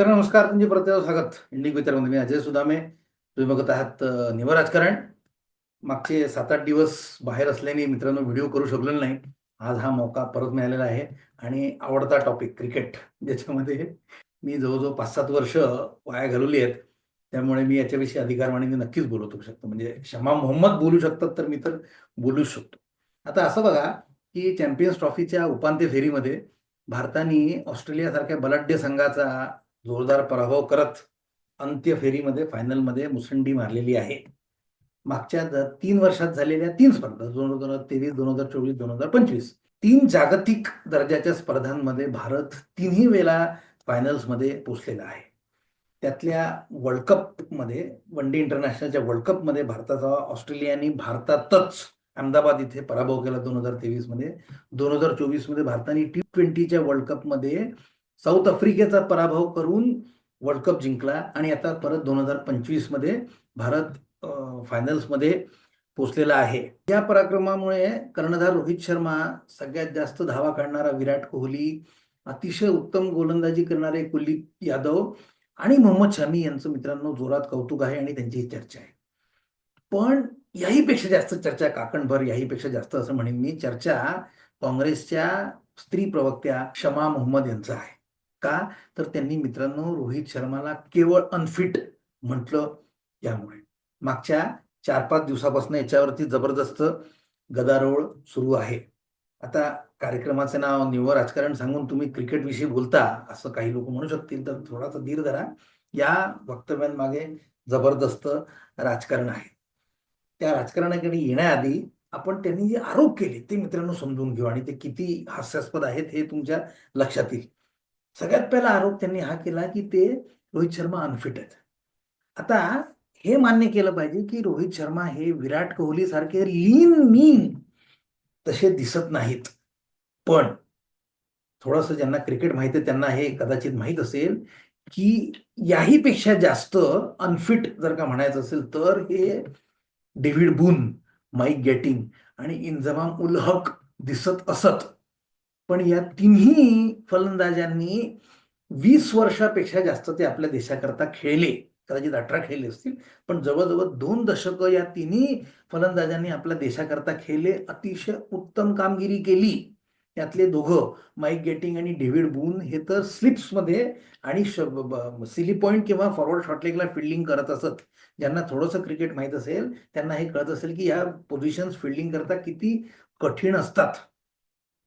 तर नमस्कार तुमचे परत स्वागत. इंडिक मित्रांमध्ये मी अजय सुदामे. तुम्ही बघत आहात निव राजकारण. मागचे सात आठ दिवस बाहेर असल्याने मित्रांनो व्हिडिओ करू शकलो नाही. आज हा मौका परत मिळालेला आहे. आणि आवडता टॉपिक क्रिकेट ज्याच्यामध्ये मी जवळजवळ पाच सात वर्ष वाया घालवली आहेत. त्यामुळे मी याच्याविषयी अधिकारवाणीने नक्कीच बोलू शकतो. म्हणजे शमा मोहम्मद बोलू शकतात तर मी तर बोलूच शकतो. आता असं बघा की चॅम्पियन्स ट्रॉफीच्या उपांत्य फेरीमध्ये भारताने ऑस्ट्रेलियासारख्या बलाढ्य संघाचा जोरदार पराभव करत अंत्य फेरीमध्ये फायनलमध्ये मुसंडी मारलेली आहे. मागच्या तीन वर्षात झालेल्या तीन स्पर्धा दोन हजार तेवीस दोन हजार चोवीस दोन हजार पंचवीस तीन जागतिक दर्जाच्या स्पर्धांमध्ये भारत तिन्ही वेळा फायनल्समध्ये पोचलेला आहे. त्यातल्या वर्ल्ड कपमध्ये वन डे इंटरनॅशनलच्या वर्ल्ड कपमध्ये भारताचा ऑस्ट्रेलियाने भारतातच अहमदाबाद इथे पराभव केला दोन हजार तेवीसमध्ये दोन हजार चोवीसमध्ये भारताने टी ट्वेंटीच्या वर्ल्ड कपमध्ये साऊथ आफ्रिकेचा पराभव करून वर्ल्ड कप जिंकला आणि आता परत दोन हजार पंचवीसमध्ये भारत फायनल्समध्ये पोचलेला आहे. या पराक्रमामुळे कर्णधार रोहित शर्मा सगळ्यात जास्त धावा काढणारा विराट कोहली अतिशय उत्तम गोलंदाजी करणारे कुलदीप यादव आणि मोहम्मद शमी यांचं मित्रांनो जोरात कौतुक आहे आणि त्यांची चर्चा आहे. पण याहीपेक्षा जास्त चर्चा काकणभर याहीपेक्षा जास्त असं म्हणेन मी चर्चा काँग्रेसच्या स्त्री प्रवक्त्या शमा मोहम्मद यांचं आहे. का? तर त्यांनी मित्रांनो रोहित शर्माला केवळ अनफिट म्हटलं यामुळे. मागच्या चार पाच दिवसापासून याच्यावरती जबरदस्त गदारोळ सुरू आहे. आता कार्यक्रमाचे नाव निव्वळ राजकारण सांगून तुम्ही क्रिकेट विषयी बोलता असं काही लोक म्हणू शकतील तर थोडासा धीर धरा. या वक्तव्यांमागे जबरदस्त राजकारण आहे. त्या राजकारणाकडे येण्याआधी आपण त्यांनी जे आरोप केले ते मित्रांनो समजून घेऊ आणि ते किती हास्यास्पद आहेत हे तुमच्या लक्षात येईल. सगळ्यात पहिला आरोप त्यांनी हा केला की ते रोहित शर्मा अनफिट आहेत. आता हे मान्य केलं पाहिजे की रोहित शर्मा हे विराट कोहली सारखे लीन मीन तसे दिसत नाहीत. पण थोडंसं ज्यांना क्रिकेट माहिती आहे त्यांना हे कदाचित माहीत असेल की याहीपेक्षा जास्त अनफिट जर का म्हणायचं असेल तर हे डेव्हिड बून माईक गॅटिंग आणि इंजमाम उल हक दिसत असत. पण या तिन्ही फलंदाजांनी वीस वर्षापेक्षा जास्त ते आपल्या देशाकरता खेळले. कदाचित अठरा खेळले असतील पण जवळजवळ दोन दशकं या तिन्ही फलंदाजांनी आपल्या देशाकरता खेळले अतिशय उत्तम कामगिरी केली. यातले दोघं माईक गेटिंग आणि डेव्हिड बून हे तर स्लिप्समध्ये आणि सिली पॉईंट किंवा फॉरवर्ड शॉटलेगला फिल्डिंग करत असत. ज्यांना थोडंसं क्रिकेट माहीत असेल त्यांना हे कळत असेल की या पोझिशन्स फिल्डिंग करता किती कठीण असतात.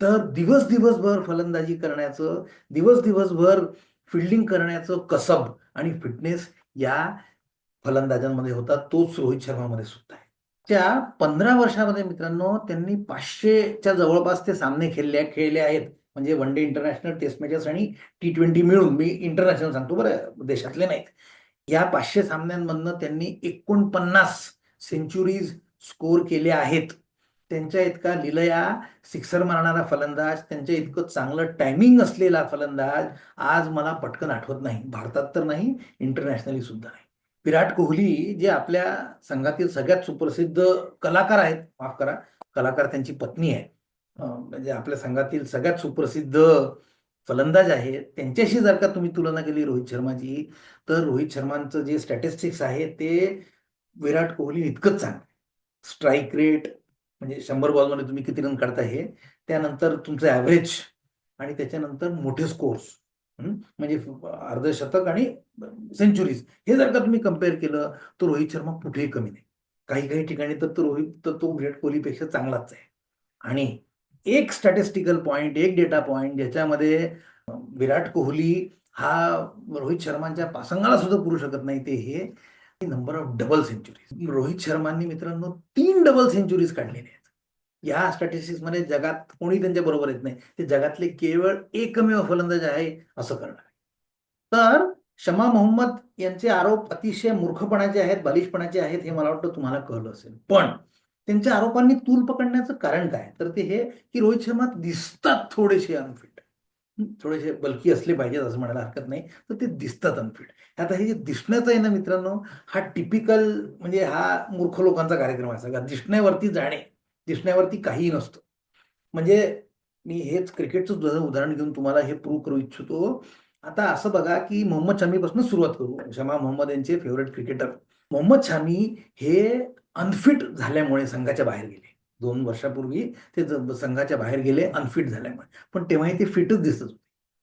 तर दिवस दिवसभर फलंदाजी करण्याचं दिवस दिवसभर फिल्डिंग करण्याचं कसब आणि फिटनेस या फलंदाजांमध्ये होता. तोच रोहित शर्मामध्ये सुद्धा आहे. त्या पंधरा वर्षामध्ये मित्रांनो त्यांनी पाचशेच्या जवळपास ते सामने खेळले खेळले आहेत. म्हणजे one day international test matches आणि टी ट्वेंटी मिळून मी इंटरनॅशनल सांगतो बरं देशातले नाहीत. या पाचशे सामन्यांमधनं त्यांनी एकोणपन्नास सेंचुरीज स्कोर केले आहेत. त्यांच्या इतका लिलया सिक्सर मारणारा फलंदाज त्यांच्या इतकं चांगलं टायमिंग असलेला फलंदाज आज मला पटकन आठवत नाही. भारतात तर नाही इंटरनॅशनली सुद्धा नाही. विराट कोहली जे आपल्या संघातील सगळ्यात सुप्रसिद्ध कलाकार आहेत माफ करा कलाकार त्यांची पत्नी आहे. म्हणजे आपल्या संघातील सगळ्यात सुप्रसिद्ध फलंदाज आहे. त्यांच्याशी जर का तुम्ही तुलना केली रोहित शर्माची तर रोहित शर्मांचं जे स्टॅटिस्टिक्स आहे ते विराट कोहली इतकंच चांगलं स्ट्राईक रेट म्हणजे शंभर बॉलमध्ये तुम्ही किती रन काढता हे त्यानंतर तुमचं ॲव्हरेज आणि त्याच्यानंतर मोठे स्कोर्स म्हणजे अर्धशतक आणि सेंचुरीज हे जर का तुम्ही कंपेअर केलं तर रोहित शर्मा कुठेही कमी नाही. काही काही ठिकाणी तर तो रोहित तर तो विराट कोहलीपेक्षा चांगलाच आहे. आणि एक स्टॅटिस्टिकल पॉइंट एक डेटा पॉइंट ज्याच्यामध्ये विराट कोहली हा रोहित शर्मांच्या पासंगाला सुद्धा पुरू शकत नाही ते हे number of double centuries Rohit शर्मांनी मित्रांनो तीन डबल सेंचुरीज काढलेल्या आहेत. या स्टॅटिस्टिक्समध्ये जगात कोणी त्यांच्या बरोबर येत नाही. ते जगातले केवळ एकमेव फलंदाज आहे असं करणार. तर शमा मोहम्मद यांचे आरोप अतिशय मूर्खपणाचे आहेत बालिशपणाचे आहेत हे मला वाटतं तुम्हाला कळलं असेल. पण त्यांच्या आरोपांनी तूल पकडण्याचं कारण काय? तर ते हे की रोहित शर्मा दिसतात थोडेसे अनफिट. थोडेसे बलकी असले पाहिजेत असं म्हणायला हरकत नाही. तर ते दिसतात अनफिट आता हे जे दिसण्याचं आहे ना मित्रांनो हा टिपिकल म्हणजे हा मूर्ख लोकांचा कार्यक्रम आहे सगळा. दिसण्यावरती जाणे दिसण्यावरती काहीही नसतं. म्हणजे मी हेच क्रिकेटचं उदाहरण घेऊन तुम्हाला हे प्रूव्ह करू इच्छितो. आता असं बघा की मोहम्मद शमीपासून सुरुवात करू. शमा मोहम्मद यांचे फेवरेट क्रिकेटर मोहम्मद शामी हे अनफिट झाल्यामुळे संघाच्या बाहेर गेले. दोन वर्षापूर्वी ते संघाच्या बाहेर गेले अनफिट झाल्यामुळे. पण तेव्हाही ते फिटच दिसत होते.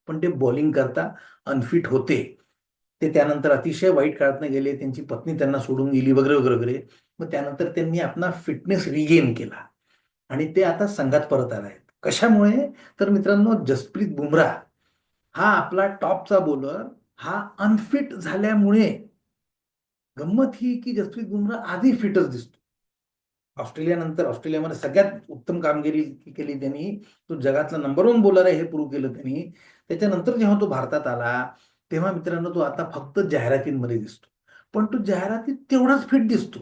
पण ते बॉलिंग करता अनफिट होते. ते त्यानंतर अतिशय वाईट काळात गेले त्यांची पत्नी त्यांना सोडून गेली वगैरे वगैरे वगैरे. मग त्यानंतर त्यांनी आपला फिटनेस रिगेन केला. आणि ते आता संघात परत आले आहेत. कशामुळे? तर मित्रांनो जसप्रीत बुमराह हा आपला टॉपचा बॉलर हा अनफिट झाल्यामुळे. गंमत ही की जसप्रीत बुमराह आधी फिटच दिसतो. ऑस्ट्रेलियानंतर ऑस्ट्रेलियामध्ये सगळ्यात उत्तम कामगिरी केली त्यांनी. तो जगातला नंबर वन बॉलर आहे हे प्रूव्ह केलं त्यांनी. त्याच्यानंतर जेव्हा तो भारतात आला तेव्हा मित्रांनो तो आता फक्त जाहिरातींमध्ये दिसतो. पण तो जाहिरातीत तेवढाच फिट दिसतो.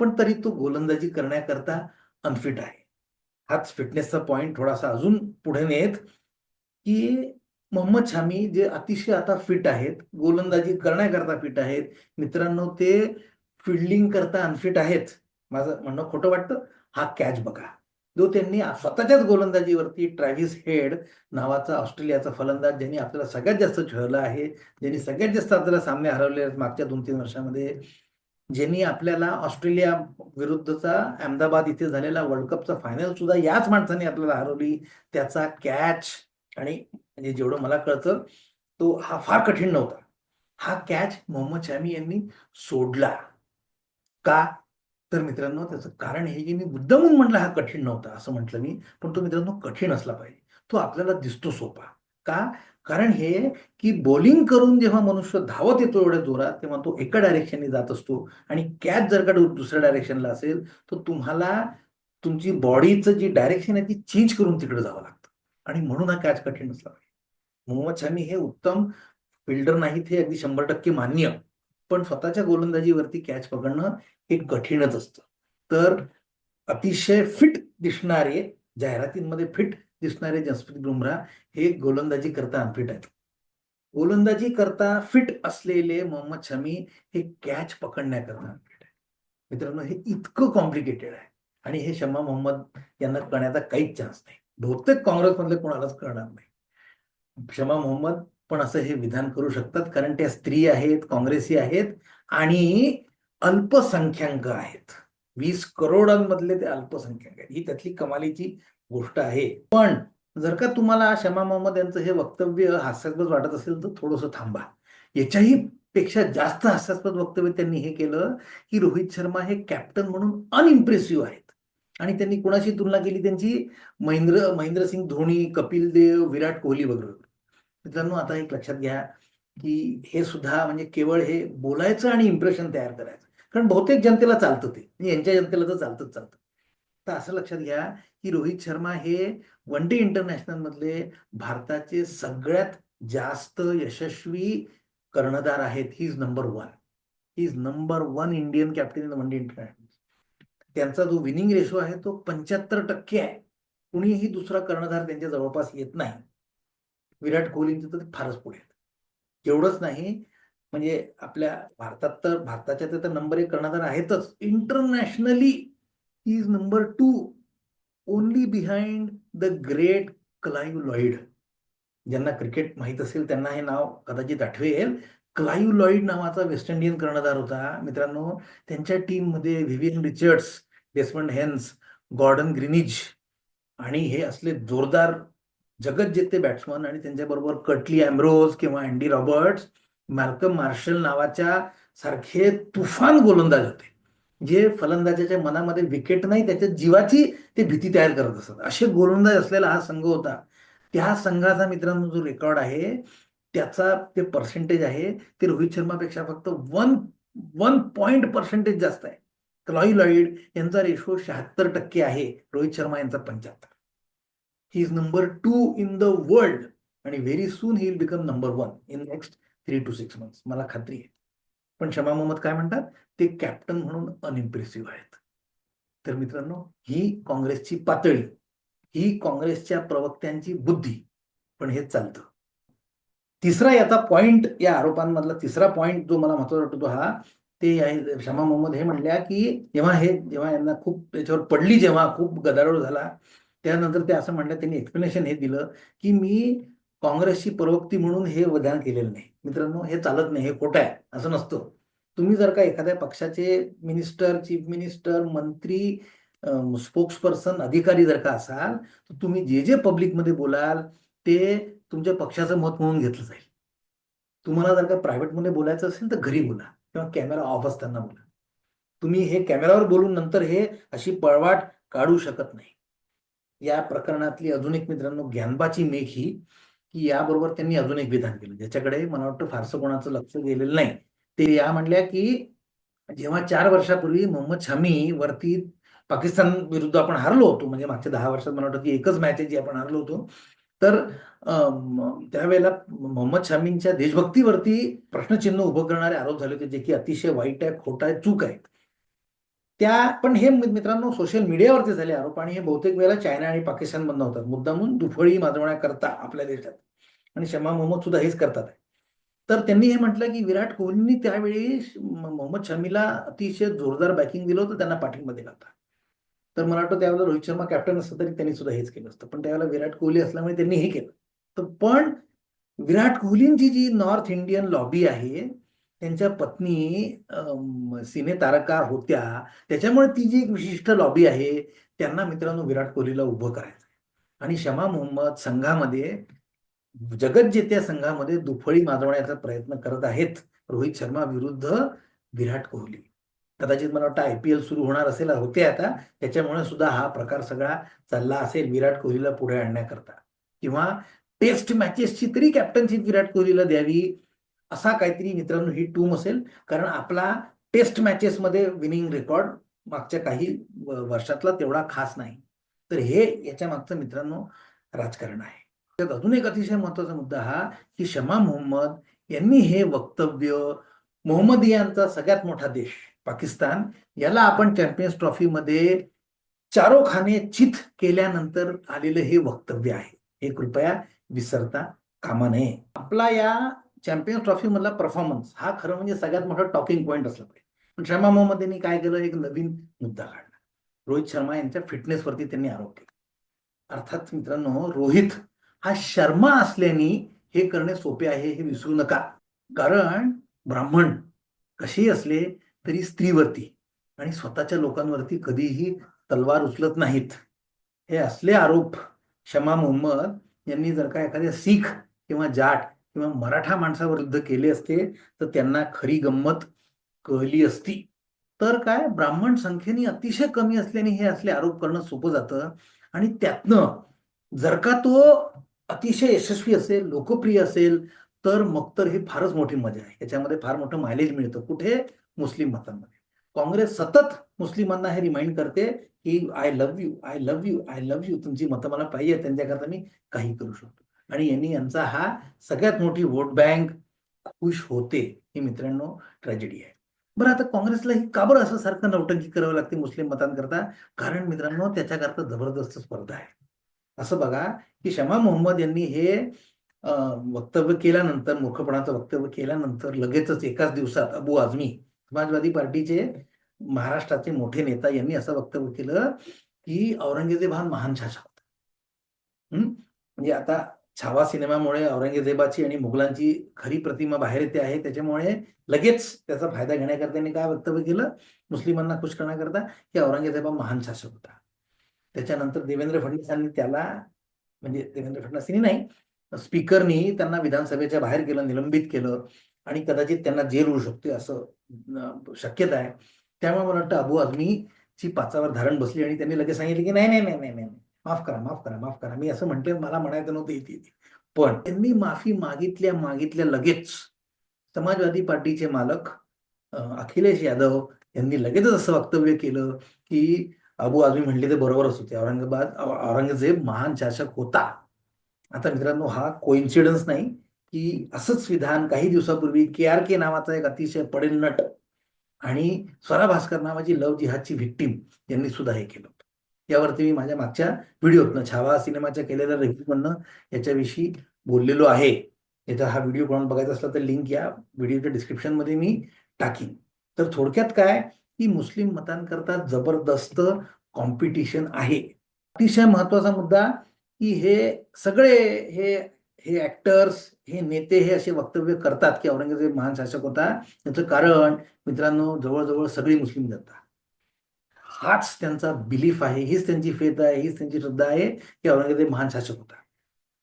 पण तरी तो गोलंदाजी करण्याकरता अनफिट आहे. हाच फिटनेसचा पॉइंट थोडासा अजून पुढे नेत की मोहम्मद शामी जे अतिशय आता फिट आहेत गोलंदाजी करण्याकरता फिट आहेत मित्रांनो ते फिल्डिंग करता अनफिट आहेत. माझं म्हणणं खोटं वाटतं? हा कॅच बघा. जो त्यांनी स्वतःच्याच गोलंदाजीवरती ट्रॅव्हिस हेड नावाचा ऑस्ट्रेलियाचा फलंदाज ज्यांनी आपल्याला सगळ्यात जास्त खेळला आहे ज्यांनी सगळ्यात जास्त आपल्याला सामने हरवले आहेत मागच्या दोन तीन वर्षामध्ये ज्यांनी आपल्याला ऑस्ट्रेलिया विरुद्धचा अहमदाबाद इथे झालेला वर्ल्ड कपचा फायनल सुद्धा याच माणसाने आपल्याला हरवली. त्याचा कॅच आणि म्हणजे जेवढं मला कळतं तो हा फार कठीण नव्हता. हा कॅच मोहम्मद शामी यांनी सोडला. का? तर मित्रांनो त्याचं कारण हे की मी मुद्दामून म्हटलं हा कठीण नव्हता असं म्हटलं मी. पण तो मित्रांनो कठीण असला पाहिजे. तो आपल्याला दिसतो सोपा. का? कारण हे की बॉलिंग करून जेव्हा मनुष्य धावत येतो एवढ्या जोरात तेव्हा तो एका डायरेक्शनने जात असतो. आणि कॅच जर का दुसऱ्या डायरेक्शनला असेल तर तुम्हाला तुमची बॉडीचं जी डायरेक्शन आहे ती चेंज करून तिकडे जावं लागतं. आणि म्हणून हा कॅच कठीण असला पाहिजे. मोहम्मद शमी हे उत्तम फिल्डर नाहीत हे अगदी शंभर टक्के मान्य. पण स्वतःच्या गोलंदाजीवरती कॅच पकडणं हे कठीणच असतं. तर अतिशय फिट दिसणारे जाहिरातींमध्ये फिट दिसणारे जसप्रीत बुमराह हे गोलंदाजी करता अनफिट आहेत. गोलंदाजी करता फिट असलेले मोहम्मद शमी हे कॅच पकडण्याकरता अनफिट आहे मित्रांनो हे इतकं कॉम्प्लिकेटेड आहे. आणि हे शमा मोहम्मद यांना कळण्याचा काहीच चान्स नाही. बहुतेक काँग्रेसमधले कोणालाच कळणार नाही. शमा मोहम्मद पण असं हे विधान करू शकतात कारण त्या स्त्री आहेत काँग्रेसी आहेत आणि अल्पसंख्याक आहेत. वीस करोडांमधले ते अल्पसंख्याक आहेत. ही त्यातली कमालीची गोष्ट आहे. पण जर का तुम्हाला शमा मोहम्मद यांचं हे वक्तव्य हास्यास्पद वाटत असेल तर थोडंसं थांबा. याच्याही पेक्षा जास्त हास्यास्पद वक्तव्य त्यांनी हे केलं की रोहित शर्मा हे कॅप्टन म्हणून अनइम्प्रेसिव्ह आहेत. आणि त्यांनी कोणाशी तुलना केली? त्यांची महेंद्र महेंद्रसिंग धोनी कपिल देव विराट कोहली वगैरे. मित्रांनो आता एक लक्षात घ्या की हे सुद्धा म्हणजे केवळ हे बोलायचं आणि इम्प्रेशन तयार करायचं. कारण बहुतेक जनतेला चालतं ते. म्हणजे यांच्या जनतेला तर चालतंच चालतं. तर असं लक्षात घ्या की रोहित शर्मा हे वन डे इंटरनॅशनल मधले भारताचे सगळ्यात जास्त यशस्वी कर्णधार आहेत. He is number one he is number one Indian captain in one day international त्यांचा जो विनिंग रेशो आहे तो पंच्याहत्तर टक्के आहे. कुणीही दुसरा कर्णधार त्यांच्या जवळपास येत नाही. विराट कोहलींचं तर फारच पुढे आहेत एवढंच नाही म्हणजे आपल्या भारतात तर भारताच्या ते तर नंबर एक कर्णधार आहेतच. Internationally is number two only behind the great Clive Lloyd ज्यांना क्रिकेट माहीत असेल त्यांना हे नाव कदाचित आठवेल. क्लाईव्ह लॉईड नावाचा वेस्ट इंडियन कर्णधार होता. मित्रांनो त्यांच्या टीममध्ये Vivian Richards Desmond Haynes Gordon Greenidge आणि हे असले जोरदार जगज्जेते बॅट्समन आणि त्यांच्याबरोबर कटली अँब्रोज किंवा अँडी रॉबर्ट्स मॅल्कम मार्शल नावाच्या सारखे तुफान गोलंदाज होते. जे फलंदाजाच्या मनामध्ये विकेट नाही त्याच्या जीवाची ते भीती तयार करत असतात असे गोलंदाज असलेला हा संघ होता. त्या संघाचा मित्रांनो जो रेकॉर्ड आहे त्याचा ते पर्सेंटेज आहे ते रोहित शर्मापेक्षा फक्त वन वन पॉइंट पर्सेंटेज जास्त आहे. क्लॉई लॉईड यांचा रेशो शहात्तर टक्के आहे रोहित शर्मा यांचा पंच्याहत्तर. He is number two in the world आणि very soon he will become number one in next three to six months मला खात्री आहे. पण शमा मोहम्मद काय म्हणतात? ते कॅप्टन म्हणून अनइम्प्रेसिव्ह आहेत. तर मित्रांनो ही काँग्रेसची पातळी ही काँग्रेसच्या प्रवक्त्यांची बुद्धी पण हे चालतं. तिसरा याचा पॉइंट या आरोपांमधला तिसरा पॉइंट जो मला महत्त्वाचा वाटतो हा ते आहे शमा मोहम्मद हे म्हणल्या की जेव्हा हे जेव्हा यांना खूप त्याच्यावर पडली जेव्हा खूप गदारोळ झाला त्यानंतर ते असं म्हणलं त्यांनी एक्सप्लेनेशन हे दिलं की मी काँग्रेसची प्रवक्ती म्हणून हे विधान केलेलं नाही. मित्रांनो हे चालत नाही हे खोटं आहे असं नसतं. तुम्ही जर का एखाद्या पक्षाचे मिनिस्टर चीफ मिनिस्टर मंत्री स्पोक्स पर्सन अधिकारी जर का असाल तर तुम्ही जे जे पब्लिकमध्ये बोलाल ते तुमच्या पक्षाचं मत म्हणून घेतलं जाईल. तुम्हाला जर का प्रायव्हेटमध्ये बोलायचं असेल तर घरी बोला किंवा कॅमेरा ऑफ असताना बोला. तुम्ही हे कॅमेरावर बोलून नंतर हे अशी पळवाट काढू शकत नाही. या प्रकरणातली अजून एक मित्रांनो ज्ञानबाची मेघ ही की याबरोबर त्यांनी अजून एक विधान केलं. ज्याच्याकडे मला वाटतं फारसं कोणाचं लक्ष गेलेलं नाही. ते या म्हणल्या की जेव्हा चार वर्षापूर्वी मोहम्मद शमी वरती पाकिस्तान विरुद्ध आपण हारलो होतो म्हणजे मागच्या दहा वर्षात मला वाटतं की एकच मॅच आहे जी आपण हारलो होतो तर त्यावेळेला मोहम्मद शमींच्या देशभक्तीवरती प्रश्नचिन्ह उभं करणारे आरोप झाले होते जे की अतिशय वाईट आहे खोट आहे चूक आहे. त्या पण हे मित्रांनो सोशल मीडियावरती झाले आरोप आणि हे बहुतेक वेळेला चायना आणि पाकिस्तान मधनं होतात. मुद्दामून दुफळी माजवण्याकरता आपल्या देशात. आणि शमा मोहम्मद सुद्धा हेच करतात. तर त्यांनी हे म्हटलं की विराट कोहलीनी त्यावेळी मोहम्मद शमीला अतिशय जोरदार बॅकिंग दिलं होतं त्यांना पाठिंबा दिला होता. तर मला वाटतं त्यावेळेला रोहित शर्मा कॅप्टन असतं तरी त्यांनी सुद्धा हेच केलं असतं. पण त्यावेळेला विराट कोहली असल्यामुळे त्यांनी हे केलं. तर पण विराट कोहलींची जी नॉर्थ इंडियन लॉबी आहे त्यांच्या पत्नी सिने तारकार होत्या. त्याच्यामुळे ती जी एक विशिष्ट लॉबी आहे त्यांना मित्रांनो विराट कोहलीला उभं करायचं आणि शमा मोहम्मद संघामध्ये जगज्जेत्या संघामध्ये दुफळी माजवण्याचा प्रयत्न करत आहेत. रोहित शर्मा विरुद्ध विराट कोहली. कदाचित मला वाटतं आय पी एल सुरू होणार असेल होते आता. त्याच्यामुळे सुद्धा हा प्रकार सगळा चालला असेल विराट कोहलीला पुढे आणण्याकरता. किंवा टेस्ट मॅचेसची तरी कॅप्टनशिप विराट कोहलीला द्यावी असा काहीतरी मित्रांनो ही टूम असेल. कारण आपला टेस्ट मॅचेसमध्ये विनिंग रेकॉर्ड मागच्या काही वर्षातला तेवढा खास नाही. तर हे याच्या मागचं मित्रांनो राजकारण आहे. त्यात अजून एक अतिशय महत्त्वाचा मुद्दा हा की शमा मोहम्मद यांनी हे वक्तव्य मोहम्मदियांचा सगळ्यात मोठा देश पाकिस्तान याला आपण चॅम्पियन्स ट्रॉफीमध्ये चारोखाने चित केल्यानंतर आलेलं हे वक्तव्य आहे. हे कृपया विसरता कामा नये. आपला या चॅम्पियन्स ट्रॉफी मधला परफॉर्मन्स हा खरं म्हणजे सगळ्यात मोठा टॉकिंग पॉईंट असला पाहिजे. पण शर्मा मोहम्मद यांनी काय केलं? एक नवीन मुद्दा काढला. रोहित शर्मा यांच्या फिटनेसवरती त्यांनी आरोप केला. अर्थात मित्रांनो रोहित हा शर्मा असल्याने हे करणे सोपे आहे हे विसरू नका. कारण ब्राह्मण कसेही असले तरी स्त्रीवरती आणि स्वतःच्या लोकांवरती कधीही तलवार उचलत नाहीत. हे असले आरोप शमा मोहम्मद यांनी जर का एखाद्या सीख किंवा जाट किंवा मराठा माणसावर युद्ध केले असते तर त्यांना खरी गंमत कळली असती. तर काय? ब्राह्मण संख्येने अतिशय कमी असल्याने हे असले आरोप करणं सोपं जातं. आणि त्यातनं जर का तो अतिशय यशस्वी असेल लोकप्रिय असेल तर मग तर ही फारच मोठी मजा आहे. याच्यामध्ये फार मोठं मायलेज मिळतं कुठे? मुस्लिम मतांमध्ये. काँग्रेस सतत मुस्लिमांना हे रिमाइंड करते की I love you I love you I love you तुमची मतं मला पाहिजे त्यांच्याकरता मी काही करू शकतो. आणि यांनी यांचा हा सगळ्यात मोठी वोट बँक खुश होते ही मित्रांनो ट्रॅजेडी आहे. बरं आता काँग्रेसला ही का बरं असं सारखं नौटंकी करावं लागते मुस्लिम मतांकरता? कारण मित्रांनो त्याच्याकरता जबरदस्त स्पर्धा आहे. असं बघा की शमा मोहम्मद यांनी हे वक्तव्य केल्यानंतर मूर्खपणाचं वक्तव्य केल्यानंतर लगेचच एकाच दिवसात अबू आझमी समाजवादी पार्टीचे महाराष्ट्राचे मोठे नेता यांनी असं वक्तव्य केलं की औरंगजेब हा महान शासक होता. हम्म? म्हणजे आता छावा सिनेमामुळे औरंगजेबाची आणि मुघलांची खरी प्रतिमा बाहेर येते आहे. त्याच्यामुळे लगेच त्याचा फायदा घेण्याकरता त्यांनी काय वक्तव्य केलं? मुस्लिमांना खुश करण्याकरता की औरंगजेब हा महान शासक होता. त्याच्यानंतर देवेंद्र फडणवीसांनी त्याला म्हणजे देवेंद्र फडणवीसांनी नाही स्पीकरनी त्यांना विधानसभेच्या बाहेर केलं निलंबित केलं आणि कदाचित त्यांना जेल होऊ शकते असं शक्यता आहे. त्यामुळे मला वाटतं अबू आझमीची पाचावर धारण बसली आणि त्यांनी लगेच सांगितलं की नाही नाही नाही नाही नाही. माफ करा माफ करा माफ करा. मी असं म्हणते मला म्हणायचं नव्हतं इथे इथे. पण त्यांनी माफी मागितल्या मागितल्या लगेच. समाजवादी पार्टीचे मालक अखिलेश यादव यांनी लगेचच असं वक्तव्य केलं की अबू आझमी म्हणले ते बरोबरच होते औरंगाबाद औरंगजेब महान शासक होता. आता मित्रांनो हा कोइन्सिडन्स नाही की असंच विधान काही दिवसापूर्वी के आर के नावाचा एक अतिशय पडेल नट आणि स्वरा भास्कर नावाची लव जिहादची व्हिक्टीम यांनी सुद्धा हे केलं यावरती मी माझ्या मागच्या व्हिडिओतनं छावा सिनेमाच्या केलेल्या रिव्ह्यूमधनं याच्याविषयी बोललेलो आहे. याचा हा व्हिडिओ कोण बघायचा असला तर लिंक या व्हिडिओच्या डिस्क्रिप्शनमध्ये मी टाकीन. तर थोडक्यात काय? की मुस्लिम मतांकरता जबरदस्त कॉम्पिटिशन आहे. अतिशय महत्त्वाचा मुद्दा की हे सगळे हे हे ऍक्टर्स हे नेते हे असे वक्तव्य करतात की औरंगजेब महान शासक होता. त्याचं कारण मित्रांनो जवळजवळ सगळी मुस्लिम जनता. हाच त्यांचा बिलीफ आहे हीच त्यांची फेथ आहे हीच त्यांची श्रद्धा आहे की औरंगजेब महान शासक होता.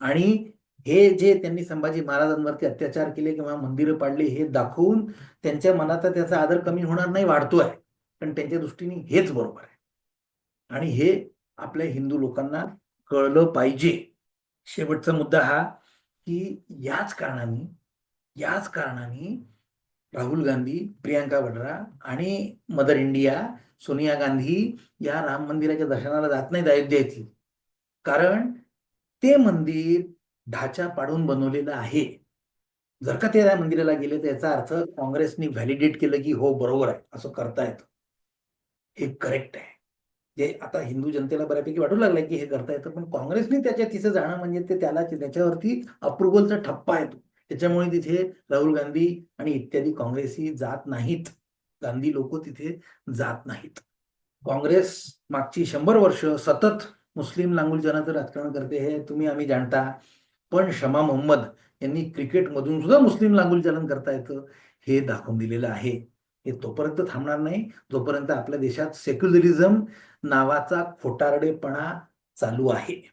आणि हे जे त्यांनी संभाजी महाराजांवरती अत्याचार केले किंवा मंदिरं पाडली हे दाखवून त्यांच्या मनात त्याचा आदर कमी होणार नाही वाढतो आहे. पण त्यांच्या दृष्टीने हेच बरोबर आहे. आणि हे आपल्या हिंदू लोकांना कळलं पाहिजे. शेवटचा मुद्दा हा की याच कारणाने याच कारणाने राहुल गांधी प्रियांका वड्रा आणि मदर इंडिया सोनिया गांधी या राम मंदिराच्या दर्शनाला जात नाहीत अयोध्या येथील कारण ते मंदिर ढाचा पाडून बनवलेलं आहे. जर का ते त्या मंदिराला गेले तर याचा अर्थ काँग्रेसनी व्हॅलिडेट केलं की हो बरोबर आहे असं करता येतं. हे करेक्ट आहे. जे आता हिंदू जनतेला बऱ्यापैकी वाटू लागलंय की हे करता येतं पण काँग्रेसने त्याच्या तिथे जाणं म्हणजे ते त्याला त्याच्यावरती अप्रुव्हलचा ठप्पा येतो. त्याच्यामुळे तिथे राहुल गांधी आणि इत्यादी काँग्रेसी जात नाहीत. गांधी लोक तिथे जात नाहीत. काँग्रेस मागची शंभर वर्ष सतत मुस्लिम लांगुल जनाचं राजकारण करते हे तुम्ही आम्ही जाणता. पण शमा मोहम्मद यांनी क्रिकेटमधून सुद्धा मुस्लिम लांगुलचलन करता येतं हे दाखवून दिलेलं आहे. हे तोपर्यंत थांबणार नाही. जोपर्यंत आपल्या देशात सेक्युलरिझम नावाचा खोटारडेपणा चालू आहे.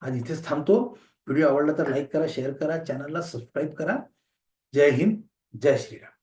आज इथेच थांबतो. व्हिडिओ आवडला तर लाईक करा शेअर करा चॅनलला सबस्क्राईब करा. जय हिंद जय श्रीराम.